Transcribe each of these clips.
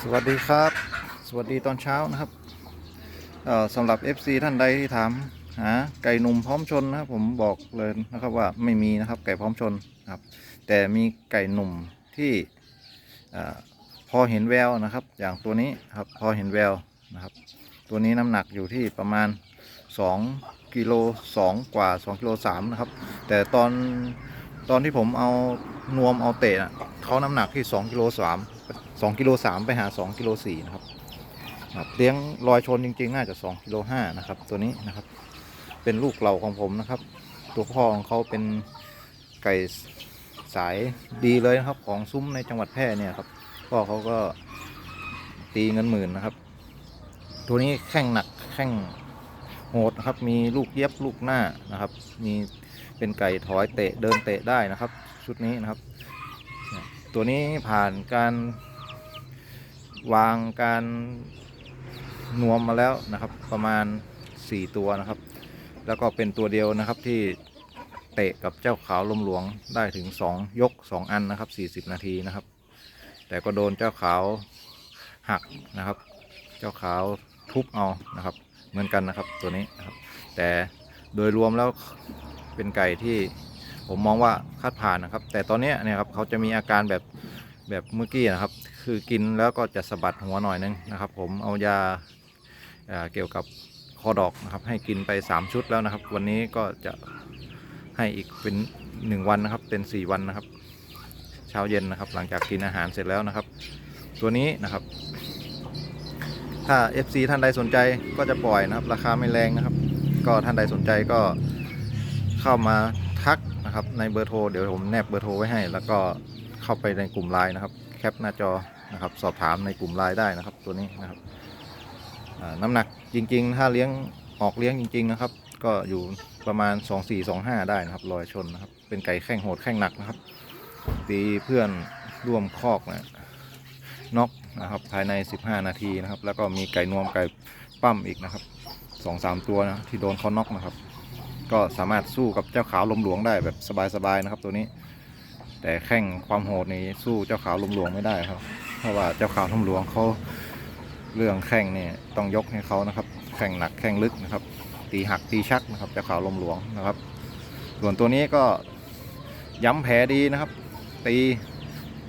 สวัสดีครับ สวัสดีตอนเช้านะครับสำหรับ FC ท่านใดที่ถามหาไก่หนุ่มพร้อมชนนะครับผมบอกเลยนะครับว่าไม่มีนะครับไก่พร้อมชนครับ แต่มีไก่หนุ่มที่อพอเห็นแววนะครับ อย่างตัวนี้ครับพอเห็นแววนะครับ ตัวนี้น้ำหนักอยู่ที่ประมาณ 2กิโล2กว่า2กิโล3นะครับ แต่ตอนตอนที่ผมเอานวมเอาเตะนะ เขาน้ำหนักที่2กิโล3 2กิโล3ไปหา2กิโล4นะครับครับเลี้ยงลอยชนจริง ๆ น่าจะ2กิโล5นะครับ ตัวนี้นะครับ เป็นลูกเหล่าของผมนะครับ ตัวพ่อของเขาเป็นไก่สายดีเลยนะครับของซุ้มในจังหวัดแพร่เนี่ยครับพ่อเขาก็ตีเงินหมื่นนะครับ ตัวนี้แข้งหนักแข้งโหดนะครับมีลูกเย็บลูกหน้านะครับ มีเป็นไก่ถอยเตะเดินเตะได้นะครับ ชุดนี้นะครับ ตัวนี้ผ่านการวางการนวมมาแล้วนะครับ ประมาณ 4 ตัวนะครับ แล้วก็เป็นตัวเดียวนะครับที่เตะกับเจ้าขาวลมหลวงได้ถึง 2 ยก 2 อันนะครับ 40 นาทีนะครับ แต่ก็โดนเจ้าขาวหักนะครับ เจ้าขาวทุบเอานะครับ เหมือนกันนะครับตัวนี้นะครับ แต่โดยรวมแล้วเป็นไก่ที่ ผมมองว่าคาดผ่านนะครับ แต่ตอนนี้เนี่ยครับเขาจะมีอาการแบบแบบเมื่อกี้นะครับ คือกินแล้วก็จะสะบัดหัวหน่อยนึงนะครับ ผมเอายาเอ่อเกี่ยวกับคอดอกนะครับ ให้กินไป 3 ชุดแล้วนะครับ วันนี้ก็จะให้อีกเป็น 1 วันนะครับ เป็น 4 วันนะครับ เช้าเย็นนะครับ หลังจากกินอาหารเสร็จแล้วนะครับ ตัวนี้นะครับ ถ้า FC ท่านใดสนใจก็จะปล่อยนะครับ ราคาไม่แรงนะครับ ก็ท่านใดสนใจก็เข้ามาทัก นะครับ ในเบอร์โทรเดี๋ยวผมแนบเบอร์โทรไว้ให้ แล้วก็เข้าไปในกลุ่มไลน์นะครับ แคปหน้าจอนะครับ สอบถามในกลุ่มไลน์ได้นะครับ ตัวนี้นะครับน้ำหนักจริง ๆ ถ้าเลี้ยงออกเลี้ยงจริง ๆ นะครับ ก็อยู่ประมาณ 2425 ได้นะครับ ลอยชนนะครับ เป็นไก่แข้งโหดแข้งหนักนะครับ ตีเพื่อนร่วมคอกนะน็อกนะครับภายใน 15 นาทีนะครับ แล้วก็มีไก่นวมไก่ปั้มอีกนะครับสองสามตัวนะที่โดนเขาน็อกนะครับ ก็สามารถสู้กับเจ้าขาวลมหลวงได้แบบสบายๆนะครับ ตัวนี้ แต่แข่งความโหดนี้สู้เจ้าขาวลมหลวงไม่ได้ครับ เพราะว่าเจ้าขาวลมหลวงเขาเรื่องแข่งเนี่ยต้องยกให้เขานะครับ แข่งหนักแข่งลึกนะครับ ตีหักตีชักนะครับ เจ้าขาวลมหลวงนะครับ ส่วนตัวนี้ก็ย้ำแผลดีนะครับ ตี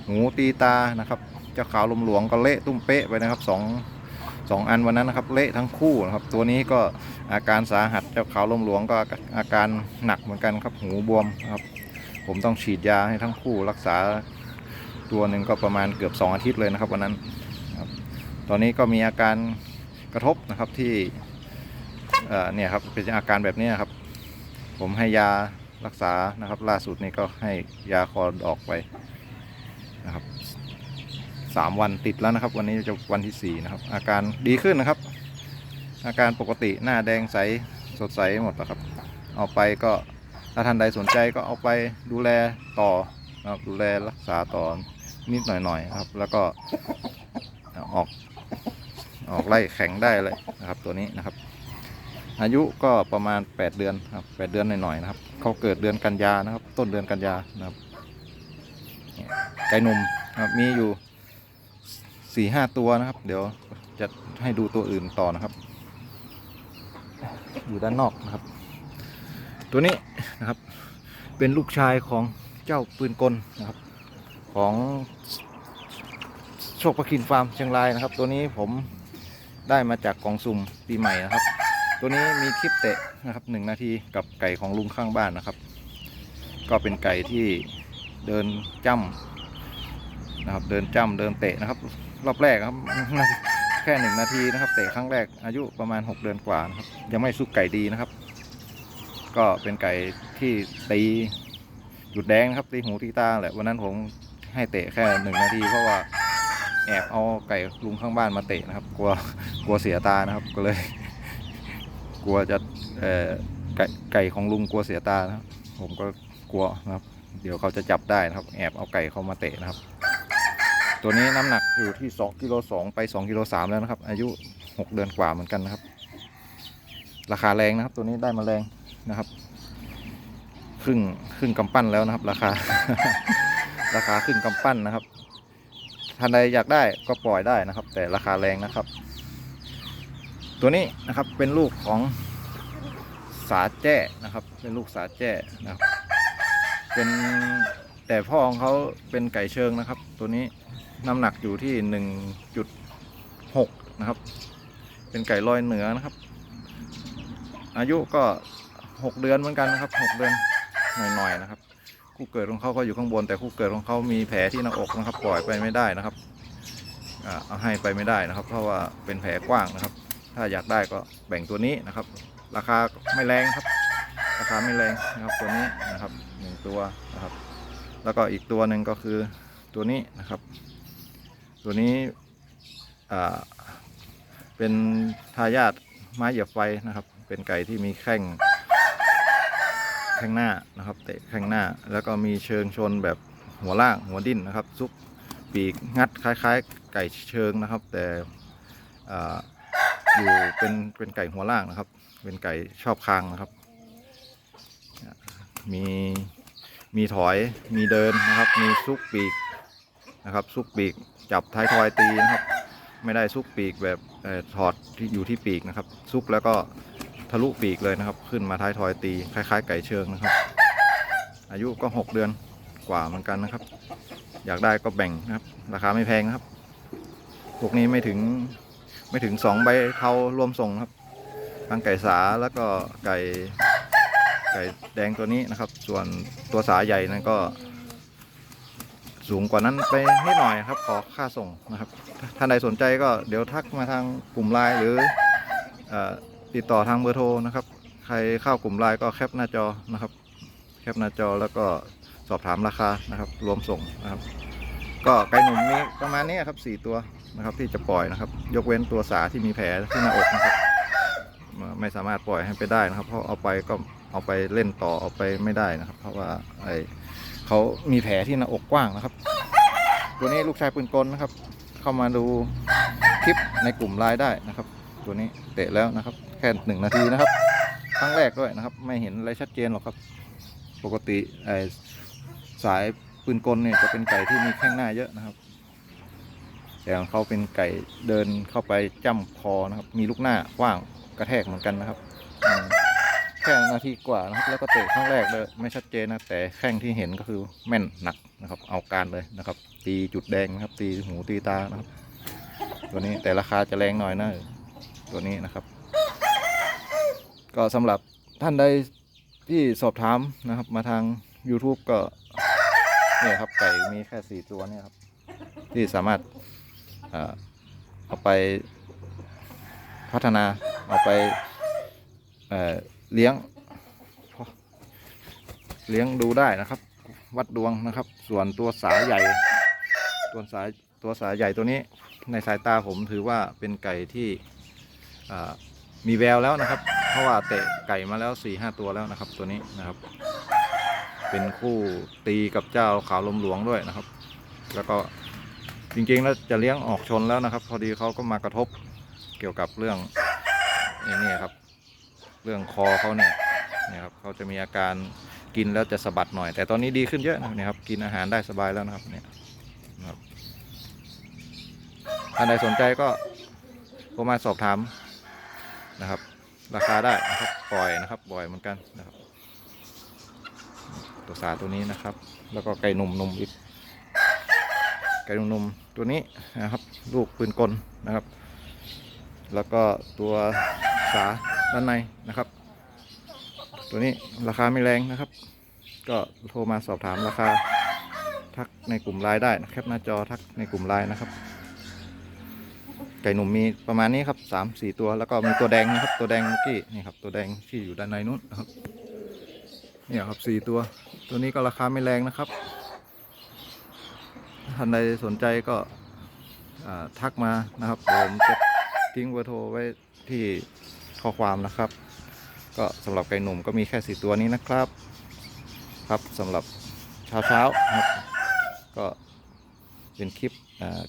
หูตีตานะครับ เจ้าขาวลมหลวงก็เละตุ้มเป๊ะไปนะครับสอง สองอันวันนั้นนะครับ เละทั้งคู่นะครับ ตัวนี้ก็อาการสาหัสเจ้าขาวลมหลวงก็อาการหนักเหมือนกันครับหูบวมครับ ผมต้องฉีดยาให้ทั้งคู่รักษาตัวหนึ่งก็ประมาณเกือบ 2 อาทิตย์เลยนะครับวันนั้นครับตอนนี้ก็มีอาการกระทบนะครับที่เนี่ยครับเป็นอาการแบบนี้ครับ ผมให้ยารักษานะครับ ล่าสุดนี้ก็ให้ยาคอออกไปนะครับ สามวันติดแล้วนะครับ วันนี้จะวันที่สี่นะครับ อาการดีขึ้นนะครับ อาการปกติหน้าแดงใสสดใสหมดแล้วครับ เอาไปก็ถ้าท่านใดสนใจก็เอาไปดูแลต่อนะครับดูแลรักษาต่อนิดหน่อยๆครับ แล้วก็ออกออกไล่แข็งได้เลยนะครับ ตัวนี้นะครับ อายุก็ประมาณ 8 เดือนครับ8เดือนหน่อยๆนะครับเขาเกิดเดือนกันยานะครับ ต้นเดือนกันยานะครับไก่หนุ่มนะครับมีอยู่ สี่ห้าตัวนะครับ เดี๋ยวจะให้ดูตัวอื่นต่อนะครับ อยู่ด้านนอกนะครับ ตัวนี้นะครับ เป็นลูกชายของเจ้าปืนกลนะครับ ของโชคประคินฟาร์มเชียงรายนะครับ ตัวนี้ผมได้มาจากกองสุ่มปีใหม่นะครับ ตัวนี้มีคลิปเตะนะครับหนึ่งนาทีกับไก่ของลุงข้างบ้านนะครับ ก็เป็นไก่ที่เดินจ้ำนะครับ เดินจ้ำเดินเตะนะครับ รอบแรกครับ แค่หนึ่งนาทีนะครับ เตะครั้งแรกอายุประมาณ 6 เดือนกว่านะครับ ยังไม่สุกไก่ดีนะครับ ก็เป็นไก่ที่ตีหยุดแดงนะครับ ตีหูตีตาแหละวันนั้นผมให้เตะแค่หนึ่งนาที เพราะว่าแอบเอาไก่ลุงข้างบ้านมาเตะนะครับ กลัวกลัวเสียตานะครับ ก็เลย กลัวจะเอ่อไก่ไก่ของลุงกลัวเสียตานะครับ ผมก็กลัวนะครับ เดี๋ยวเขาจะจับได้นะครับ แอบเอาไก่เขามาเตะนะครับ ตัวนี้น้ำหนักอยู่ที่2กิโล2ไป2กิโล3แล้วนะครับ อายุ 6 เดือนกว่าเหมือนกันนะครับ ราคาแรงนะครับ ตัวนี้ได้มาแรงนะครับ ครึ่งครึ่งกำปั้นแล้วนะครับ ราคา ราคาครึ่งกำปั้นนะครับท่านใดอยากได้ก็ปล่อยได้นะครับ แต่ราคาแรงนะครับ ตัวนี้นะครับเป็นลูกของสาแจ้นะครับ เป็นลูกสาแจ้นะครับ เป็นแต่พ่อของเขาเป็นไก่เชิงนะครับ ตัวนี้ น้ำหนักอยู่ที่ 1.6 นะครับ เป็นไก่ลอยเหนือนะครับ อายุก็ 6 เดือนเหมือนกันนะครับ 6 เดือนหน่อยๆนะครับ คู่เกิดของเขาก็อยู่ข้างบน แต่คู่เกิดของเขามีแผลที่หน้าอกนะครับ ปล่อยไปไม่ได้นะครับเอาให้ไปไม่ได้นะครับ เพราะว่าเป็นแผลกว้างนะครับ ถ้าอยากได้ก็แบ่งตัวนี้นะครับ ราคาไม่แรงครับ ราคาไม่แรงนะครับตัวนี้นะครับหนึ่งตัวนะครับ แล้วก็อีกตัวหนึ่งก็คือตัวนี้นะครับ ตัวนี้เป็นทายาทไม้เหยียบไฟนะครับ เป็นไก่ที่มีแข้งแข้งหน้านะครับ เตะแข้งหน้า แล้วก็มีเชิงชนแบบหัวล่างหัวดิ้นนะครับ ซุกปีกงัดคล้าย ๆ ไก่เชิงนะครับ แต่อ่อยู่เป็นเป็นไก่หัวล่างนะครับ เป็นไก่ชอบคางนะครับ มีมีถอยมีเดินนะครับ มีซุกปีกนะครับ ซุกปีก จับท้ายทอยตีนะครับ ไม่ได้ซุกปีกแบบถอดที่อยู่ที่ปีกนะครับ ซุกแล้วก็ทะลุปีกเลยนะครับ ขึ้นมาท้ายทอยตีคล้าย ๆ ไก่เชิงนะครับ อายุก็ 6 เดือนกว่าเหมือนกันนะครับ อยากได้ก็แบ่งนะครับ ราคาไม่แพงนะครับพวกนี้ไม่ถึงไม่ถึง 2 ใบเทารวมส่งครับทั้งไก่สาแล้วก็ไก่ไก่แดงตัวนี้นะครับ ส่วนตัวสาใหญ่นั้นก็ สูงกว่านั้นไปนิดหน่อยครับขอค่าส่งนะครับท่านใดสนใจก็เดี๋ยวทักมาทางกลุ่มไลน์หรืออติดต่อทางเบอร์โทรนะครับ ใครเข้ากลุ่มไลน์ก็แคปหน้าจอนะครับ แคปหน้าจอแล้วก็สอบถามราคานะครับรวมส่งนะครับ ก็ไก่หนุ่มนี้ประมาณนี้ครับสี่ตัวนะครับที่จะปล่อยนะครับ ยกเว้นตัวสาที่มีแผลที่หน้าอกนะครับไม่สามารถปล่อยให้ไปได้นะครับ เพราะเอาไปก็เอาไปเล่นต่อเอาไปไม่ได้นะครับ เพราะว่าไอ เขามีแผลที่หน้าอกกว้างนะครับ ตัวนี้ลูกชายปืนกลนะครับ เข้ามาดูคลิปในกลุ่มไลน์ได้นะครับ ตัวนี้เตะแล้วนะครับ แค่หนึ่งนาทีนะครับครั้งแรกด้วยนะครับ ไม่เห็นอะไรชัดเจนหรอกครับ ปกติไอสายปืนกลเนี่ยจะเป็นไก่ที่มีแข้งหน้าเยอะนะครับ แต่ของเขาเป็นไก่เดินเข้าไปจ้ำคอนะครับ มีลูกหน้ากว้างกระแทกเหมือนกันนะครับ ค่นาทีกว่านะครับแล้วก็เตะครั้งแรกเลยไม่ชัดเจนนะแต่แข้งที่เห็นก็คือแม่นหนักนะครับเอาการเลยนะครับ ตีจุดแดงนะครับ ตีหูตีตานะครับ ตัวนี้แต่ราคาจะแรงหน่อยนะตัวนี้นะครับ ก็สำหรับท่านใดที่สอบถามนะครับ มาทาง YouTube ก็เนี่ยครับไก่มีแค่สี่ตัวเนี่ยครับ ที่สามารถเอ่อเอาไปพัฒนาเอาไป เลี้ยง เลี้ยงดูได้นะครับ วัดดวงนะครับ ส่วนตัวสายใหญ่ ตัวสายตัวสายใหญ่ตัวนี้ในสายตาผมถือว่าเป็นไก่ที่มีแววแล้วนะครับ เพราะว่าเตะไก่มาแล้ว4ี่ห้าตัวแล้วนะครับ ตัวนี้นะครับ เป็นคู่ตีกับเจ้าขาวลมหลวงด้วยนะครับ แล้วก็จริงๆแล้วจะเลี้ยงออกชนแล้วนะครับ พอดีเขาก็มากระทบเกี่ยวกับเรื่องนี่ครับ เรื่องคอเขาเนี่ยนี่ยครับเขาจะมีอาการกินแล้วจะสะบัดหน่อย แต่ตอนนี้ดีขึ้นเยอะนะครับกินอาหารได้สบายแล้วนะครับเนี่ยนะครับท่านใดสนใจก็โทรมาสอบถามนะครับ ราคาได้นะครับปล่อยนะครับปล่อยเหมือนกันนะครับ ตัวสาตัวนี้นะครับ แล้วก็ไก่หนุ่มนุ่มอีกไก่หนุ่มๆตัวนี้นะครับ ลูกปืนกลนะครับ แล้วก็ตัวสาด้านในนะครับ ตัวนี้ราคาไม่แรงนะครับ ก็โทรมาสอบถามราคาทักในกลุ่มไลน์ได้นะครับหน้าจอทักในกลุ่มไลน์นะครับ ไก่หนุ่มมีประมาณนี้ครับสามสี่ตัวแล้วก็มีตัวแดงนะครับ ตัวแดงเมื่อกี้นี่ครับตัวแดงที่อยู่ด้านในนู้นนะครับเนี่ยครับสี่ตัว ตัวนี้ก็ราคาไม่แรงนะครับท่านใดสนใจก็ทักมานะครับผมจะ ทิ้งเบอร์โทรไว้ที่ข้อความนะครับ ก็สำหรับไก่หนุ่มก็มีแค่สี่ตัวนี้นะครับ ครับสำหรับเช้าเช้าครับก็เป็นคลิป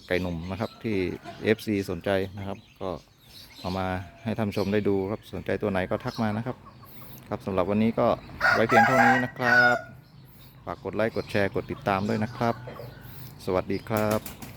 ไก่หนุ่มนะครับที่ FC สนใจนะครับ ก็เอามาให้ท่านชมได้ดูครับสนใจตัวไหนก็ทักมานะครับ ครับสำหรับวันนี้ก็ไว้เพียงเท่านี้นะครับ ฝากกดไลค์กดแชร์กดติดตามด้วยนะครับ สวัสดีครับ